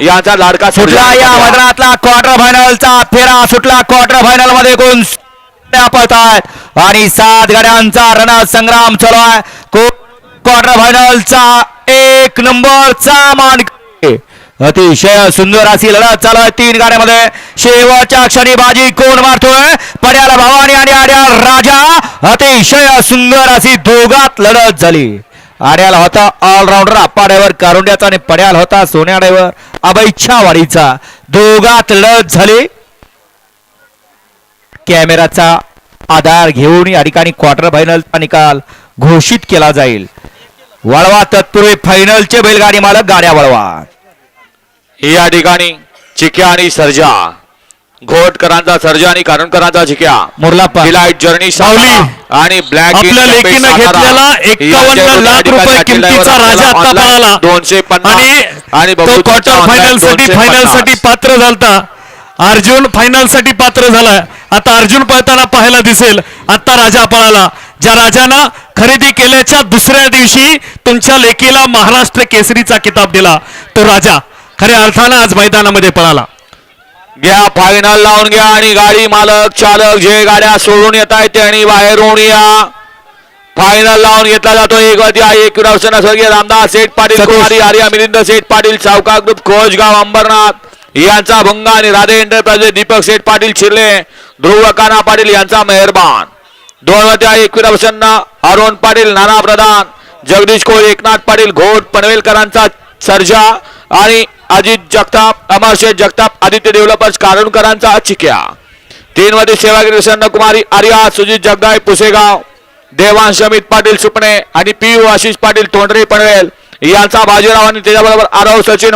यांचा लाडका सुटला या मैदानातला क्वार्टर फायनलचा फेरा सुटला क्वार्टर फायनलमध्ये कोण पळतायत आणि सात गाड्यांचा रणसंग्राम संग्राम चालू आहे. क्वार्टर फायनलचा एक नंबरचा मान अतिशय सुंदर अशी लढत चालू आहे तीन गाड्यामध्ये. शेवटच्या क्षणी बाजी कोण मारतोय? पड्याला भवानी आणि आड्या राजा. अतिशय सुंदर अशी दोघात लढत झाली. आड्याला होता ऑलराऊंडर आपाड्यावर कारुंड्याचा आणि पड्याला होता सोन्याड्यावर. अभैच्छा वाडीचा दोघात लढत झाली. कॅमेराचा आधार घेऊन या ठिकाणी क्वार्टर फायनलचा निकाल घोषित केला जाईल. वळवा तत्पूर्वी फायनलचे बैलगाडी मालक गाड्या वळवा. या ठिकाणी चिक्या आणि सर्जा. घोटकरांचा सर्जा आणि कारणकरांचा चिक्या मुरलाप्पा. डिलाइट जर्नी सावली. आणि ब्लॅक आपल्या लेकीनं घेतलेला 51 लाख रुपये किमतीचा राजा आता पळाला. दोनशे आणि आणि तो क्वार्टर फायनलसाठी फायनलसाठी पात्र झालता. अर्जुन फायनलसाठी पात्र झालाय. आता अर्जुन पळताना पाहायला दिसेल. आता राजा पळाला. ज्या राजानं खरेदी केल्याच्या दुसऱ्या दिवशी तुमच्या लेकीला महाराष्ट्र केसरीचा किताब दिला. तो राजा खऱ्या अर्थानं आज मैदानामध्ये पळाला. घ्या फायनल लावून घ्या आणि गाडी मालक चालक जे गाड्या सोडून येत आहेत ते आणि बाहेरून या. फायनल लावून घेतला जातो एक वरती आहे एक विरावसना स्वर्गीय रामदास सेठ पाटील. कुमारी आर्या मिलिंद सेठ पाटील सावका ग्रुप खोजगाव अंबरनाथ. यांचा भंगा आणि राधे एंटरप्राइजेस दीपक सेठ पाटील शिरले. ध्रुव काना पाटील यांचा मेहरबान. दोन वरती आहे प्रसन्न अरुण पाटील नाना प्रधान. जगदीश कोळ एकनाथ पाटील घोट पनवेलकरांचा सर्जा. आणि अजित जगताप अमरशेठ जगताप आदित्य डेव्हलपर्स कारणकरांचा चिक्या. तीन मध्ये सेवागिरी प्रसन्न कुमारी आर्या सुजित जगदाय पुसेगाव देवांश अमित पाटील सुपणे आणि पी आशिष पाटील तोंडरे पनवेल यांचा बाजीराव आणि त्याच्याबरोबर आरव सचिन